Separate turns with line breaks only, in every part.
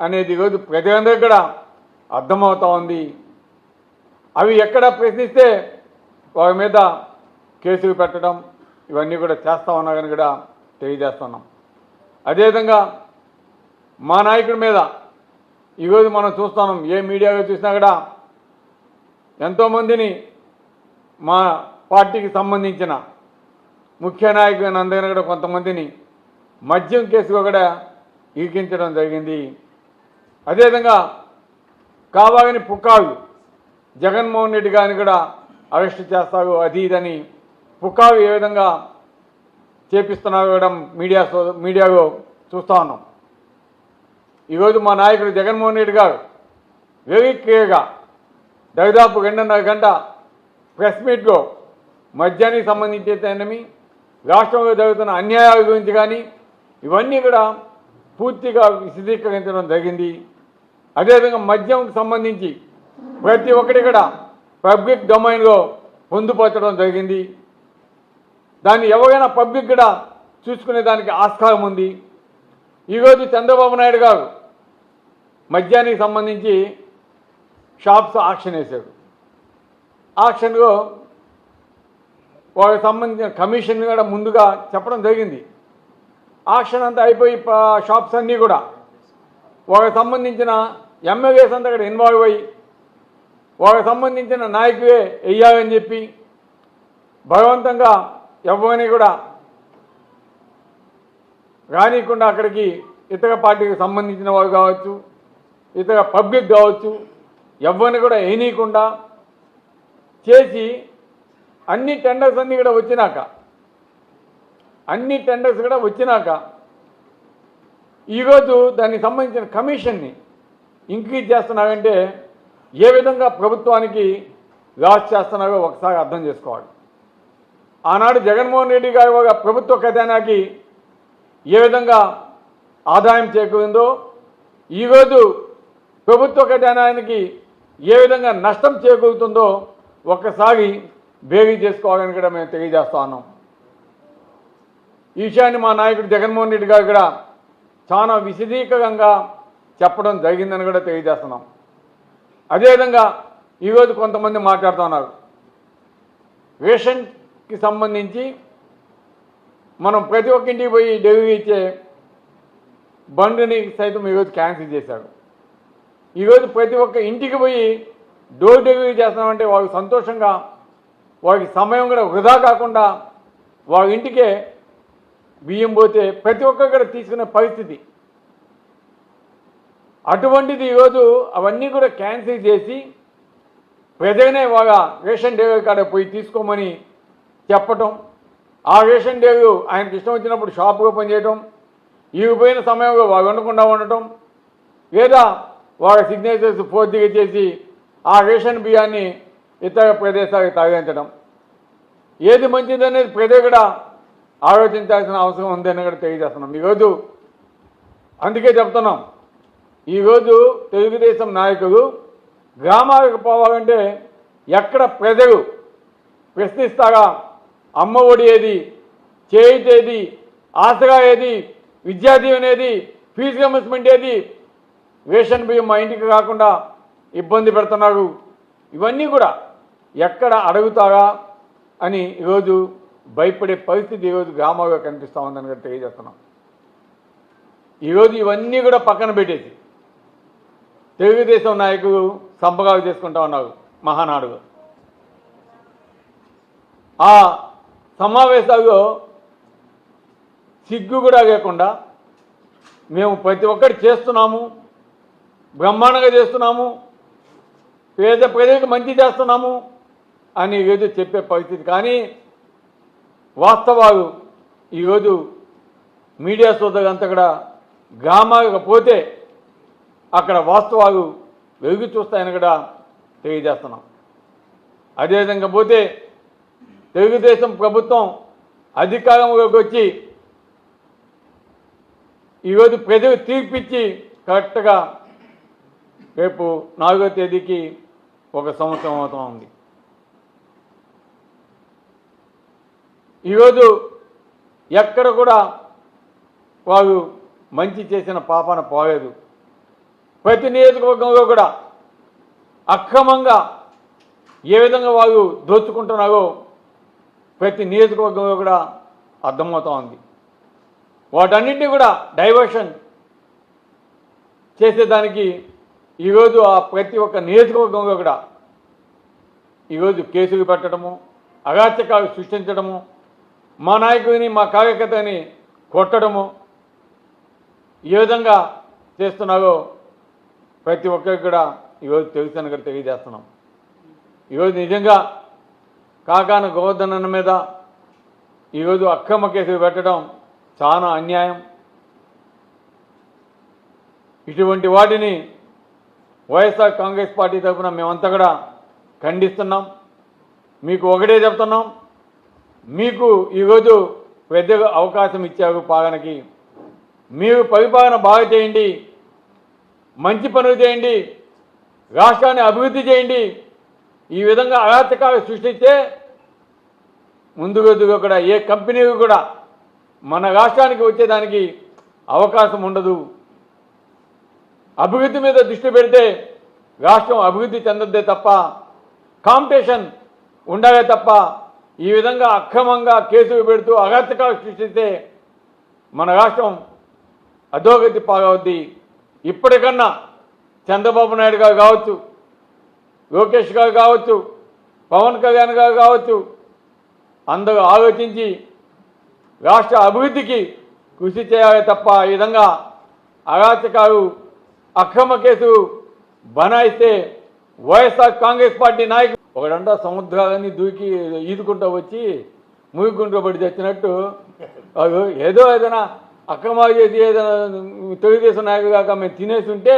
అనేది ఈరోజు ప్రజలందరికీ కూడా అర్థమవుతా ఉంది. అవి ఎక్కడ ప్రశ్నిస్తే వారి మీద కేసులు పెట్టడం ఇవన్నీ కూడా చేస్తా ఉన్నారని కూడా తెలియజేస్తున్నాం. అదేవిధంగా మా నాయకుడి మీద ఈరోజు మనం చూస్తున్నాం ఏ మీడియాలో చూసినా కూడా ఎంతోమందిని మా పార్టీకి సంబంధించిన ముఖ్య నాయకులైన అందరినీ కూడా కొంతమందిని మద్యం కేసులో కూడా ఇరికించడం జరిగింది. అదేవిధంగా కావాలని పుకారు జగన్మోహన్ రెడ్డి గారిని కూడా అరెస్ట్ చేస్తారు అది ఇదని పుకారు ఏ విధంగా చేపిస్తున్నారు కూడా మీడియా సో మీడియాలో చూస్తూ ఉన్నాం. ఈరోజు మా నాయకుడు జగన్మోహన్ రెడ్డి గారు వెరీ క్లియర్గా దాదాపు రెండున్నర గంట ప్రెస్ మీట్లో మద్యానికి సంబంధించి రాష్ట్రంలో జరుగుతున్న అన్యాయాల గురించి కానీ ఇవన్నీ కూడా పూర్తిగా విశదీకరించడం జరిగింది. అదేవిధంగా మద్యంకి సంబంధించి ప్రతి ఒక్కటి కూడా పబ్లిక్ డొమైన్లో పొందుపరచడం జరిగింది. దాన్ని ఎవరైనా పబ్లిక్ కూడా చూసుకునే దానికి ఆస్కారం ఉంది. ఈరోజు చంద్రబాబు నాయుడు గారు మద్యానికి సంబంధించి షాప్స్ ఆక్షన్ వేశాడు ఆక్షన్లో వాళ్ళకి సంబంధించిన కమిషన్ కూడా ముందుగా చెప్పడం జరిగింది. ఆక్షన్ అంతా అయిపోయి షాప్స్ అన్నీ కూడా వాళ్ళకి సంబంధించిన ఎమ్మెల్యేస్ అంతా కూడా ఇన్వాల్వ్ అయ్యి వాళ్ళకి సంబంధించిన నాయకులే వెయ్యాలని చెప్పి బలవంతంగా ఎవరిని కూడా రానియకుండా అక్కడికి ఇతర పార్టీకి సంబంధించిన వారు కావచ్చు ఇతర పబ్లిక్ కావచ్చు ఎవరిని కూడా వేయనీయకుండా చేసి అన్ని టెండర్స్ అన్నీ కూడా వచ్చినాక అన్ని టెండర్స్ కూడా వచ్చినాక ఈరోజు దానికి సంబంధించిన కమిషన్ని ఇంక్రీజ్ చేస్తున్నావంటే ఏ విధంగా ప్రభుత్వానికి లాస్ చేస్తున్నావో ఒకసారి అర్థం చేసుకోవాలి. ఆనాడు జగన్మోహన్ రెడ్డి గారి ఒక ప్రభుత్వ ఖజానాకి ఏ విధంగా ఆదాయం చేకూరిందో ఈరోజు ప్రభుత్వ ఖజానానికి ఏ విధంగా నష్టం చేకూరుతుందో ఒక్కసారి బేరీ చేసుకోవాలని కూడా మేము తెలియజేస్తా ఉన్నాం. ఈ విషయాన్ని మా నాయకుడు జగన్మోహన్ రెడ్డి గారు కూడా చాలా విశదీకరంగా చెప్పడం జరిగిందని కూడా తెలియజేస్తున్నాం. అదేవిధంగా ఈరోజు కొంతమంది మాట్లాడుతున్నారు రేషన్కి సంబంధించి మనం ప్రతి ఒక్క ఇంటికి పోయి డెలివరీ ఇచ్చే బండిని సైతం ఈరోజు క్యాన్సిల్ చేశారు. ఈరోజు ప్రతి ఒక్క ఇంటికి పోయి డోర్ డెలివరీ చేస్తున్నామంటే వారికి సంతోషంగా వారికి సమయం కూడా వృధా కాకుండా వారి ఇంటికే బియ్యం పోతే ప్రతి ఒక్కరు కూడా తీసుకునే పరిస్థితి అటువంటిది ఈరోజు అవన్నీ కూడా క్యాన్సిల్ చేసి ప్రజనే బాగా రేషన్ డెలివరీ కాడ పోయి తీసుకోమని చెప్పటం. ఆ రేషన్ డెలివరీ ఆయనకి ఇష్టం వచ్చినప్పుడు షాప్ ఓపెన్ చేయటం. ఇవిపోయిన సమయంలో వాళ్ళు వండకుండా ఉండటం. లేదా వాళ్ళ సిగ్నేచర్స్ పూర్తిగా చేసి ఆ రేషన్ బియ్యాన్ని ఇతర ప్రదేశాలకు తరలించడం ఏది మంచిదనేది ప్రజలు కూడా ఆలోచించాల్సిన అవసరం ఉందని కూడా తెలియజేస్తున్నాం. ఈరోజు అందుకే చెప్తున్నాం. ఈరోజు తెలుగుదేశం నాయకులు గ్రామాలకు పోవాలంటే ఎక్కడ ప్రజలు ప్రశ్నిస్తారా? అమ్మ ఒడి ఏది చేయిత ఏది ఆసరా ఏది విద్యాదీవెన ఏది ఫీజు రియంబర్స్మెంట్ ఏది? రేషన్ బియ్యం మా ఇంటికి కాకుండా ఇబ్బంది పెడుతున్నారు. ఇవన్నీ కూడా ఎక్కడ అడుగుతారా అని ఈరోజు భయపడే పరిస్థితి ఈరోజు గ్రామాల్లో కనిపిస్తూ ఉందని కూడా తెలియజేస్తున్నాం. ఈరోజు ఇవన్నీ కూడా పక్కన పెట్టేసి తెలుగుదేశం నాయకులు సంపగా చేసుకుంటా ఉన్నారు మహానాడు. ఆ సమావేశాల్లో సిగ్గు కూడా లేకుండా మేము ప్రతి ఒక్కటి చేస్తున్నాము బ్రహ్మాండంగా చేస్తున్నాము పేద ప్రజలకు మంచి చేస్తున్నాము అని ఈరోజు చెప్పే పరిస్థితి. కానీ వాస్తవాలు ఈరోజు మీడియా సోదరులంతా కూడా గ్రామాలకు పోతే అక్కడ వాస్తవాలు వెలుగు చూస్తాయని కూడా తెలియజేస్తున్నాం. అదేవిధంగా పోతే తెలుగుదేశం ప్రభుత్వం అధికారంలోకి వచ్చి ఈరోజు ప్రజలు తీర్పిచ్చి కరెక్ట్గా రేపు నాలుగో తేదీకి ఒక సంవత్సరం అవుతా ఉంది. ఈరోజు ఎక్కడ కూడా వారు మంచి చేసిన పాపాన పోలేదు. ప్రతి నియోజకవర్గంలో కూడా అక్రమంగా ఏ విధంగా వాళ్ళు దోచుకుంటున్నారో ప్రతి నియోజకవర్గంలో కూడా అర్థమవుతా ఉంది. వాటన్నింటినీ కూడా డైవర్షన్ చేసేదానికి ఈరోజు ఆ ప్రతి ఒక్క నియోజకవర్గంలో కూడా ఈరోజు కేసులు పెట్టడము అరాచకాలు సృష్టించడము మా నాయకుడిని మా కార్యకర్తని కొట్టడము ఏ విధంగా చేస్తున్నారో ప్రతి ఒక్కరికి కూడా ఈరోజు తెలుసని కూడా తెలియజేస్తున్నాం. ఈరోజు నిజంగా కాకాన గోవర్ధన మీద ఈరోజు అక్రమ కేసులు పెట్టడం చాలా అన్యాయం. ఇటువంటి వాటిని వైఎస్ఆర్ కాంగ్రెస్ పార్టీ తరఫున మేమంతా కూడా ఖండిస్తున్నాం. మీకు ఒకటే చెప్తున్నాం. మీకు ఈరోజు పెద్దగా అవకాశం ఇచ్చారు పాలనకి. మీరు పరిపాలన బాగా చేయండి. మంచి పనులు చేయండి రాష్ట్రాన్ని అభివృద్ధి చేయండి. ఈ విధంగా అరాచకాలు సృష్టిస్తే ముందు రోజుగా కూడా ఏ కంపెనీకి కూడా మన రాష్ట్రానికి వచ్చేదానికి అవకాశం ఉండదు. అభివృద్ధి మీద దృష్టి పెడితే రాష్ట్రం అభివృద్ధి చెందద్దే తప్ప కాంపిటీషన్ ఉండాలే తప్ప ఈ విధంగా అక్రమంగా కేసులు పెడుతూ అగాధకాలు సృష్టిస్తే మన రాష్ట్రం అధోగతి పాలవుద్ది. ఇప్పటికన్నా చంద్రబాబు నాయుడు గారు కావచ్చు లోకేష్ గారు కావచ్చు పవన్ కళ్యాణ్ గారు కావచ్చు అందరూ ఆలోచించి రాష్ట్ర అభివృద్ధికి కృషి చేయాలి తప్ప ఈ విధంగా అరాచకాలు అక్రమ కేసు బనాయిస్తే వైఎస్ఆర్ కాంగ్రెస్ పార్టీ నాయకులు ఒకడంట సముద్రాలన్నీ దూకి ఈదుకుంటూ వచ్చి ముగికుంటూ పడి తెచ్చినట్టు ఏదో ఏదైనా అక్రమాలు చేసి ఏదైనా తెలుగుదేశం నాయకులు కాక మేము తినేసి ఉంటే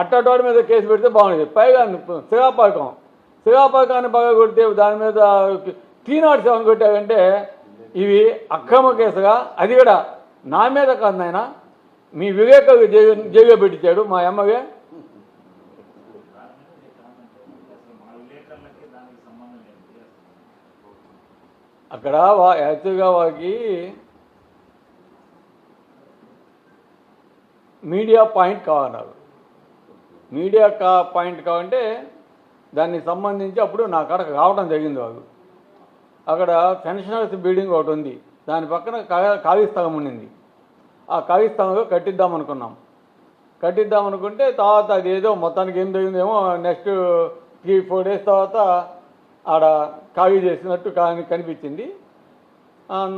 అట్టటోడి మీద కేసు పెడితే బాగుండేది. పైగా శిలాపాకం శిలాపాకాన్ని బాగా కొడితే దాని మీద త్రీనాట్ సెవెన్ కొట్టావంటే ఇవి అక్రమ కేసుగా. అది కూడా నా మీద కాదు నాయన. మీ వివేక జైలు పెట్టించాడు మా అమ్మగే అక్కడ వా యాక్చువల్గా వాకి మీడియా పాయింట్ కావాలన్నారు మీడియా కా పాయింట్ కావంటే దానికి సంబంధించి అప్పుడు నా కాడకు రావడం జరిగింది వాళ్ళు అక్కడ పెన్షనర్స్ బిల్డింగ్ ఒకటి ఉంది. దాని పక్కన ఖాళీ స్థలం ఉండింది ఆ ఖాళీ స్థలంలో కట్టిద్దాం అనుకున్నాం. కట్టిద్దాం అనుకుంటే తర్వాత అది ఏదో మొత్తానికి ఏం జరిగిందేమో నెక్స్ట్ త్రీ ఫోర్ డేస్ తర్వాత ఆడ ఖాళీ చేసినట్టు కానీ కనిపించింది.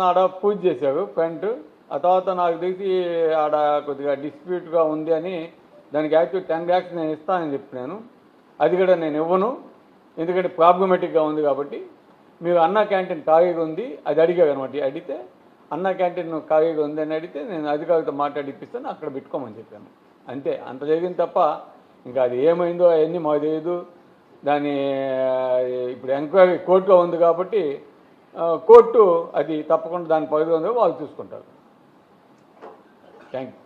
ఆడ పూజ చేశారు ఫ్రంట్ ఆ తర్వాత నాకు తెలిసి ఆడ కొద్దిగా డిస్ప్యూట్గా ఉంది అని దానికి యాక్చువల్ టెన్ ల్యాక్స్ నేను ఇస్తానని చెప్పినాను. అది కూడా నేను ఇవ్వను. ఎందుకంటే ప్రాబ్లమెటిక్గా ఉంది కాబట్టి. మీరు అన్న క్యాంటీన్ ఖాళీగా ఉంది అది అడిగారు అనమాట. అడిగితే అన్న క్యాంటీన్ ఖాళీగా ఉంది అని అడిగితే నేను అధికారులతో మాట్లాడిపిస్తాను అక్కడ పెట్టుకోమని చెప్పాను. అంతే. అంత జరిగింది తప్ప ఇంకా అది ఏమైందో అవన్నీ మాకు తెలియదు దాని ఇప్పుడు ఎంక్వైరీ కోర్టులో ఉంది కాబట్టి కోర్టు అది తప్పకుండా దాని పరిధిలో ఉందో వాళ్ళు చూసుకుంటారు. Thank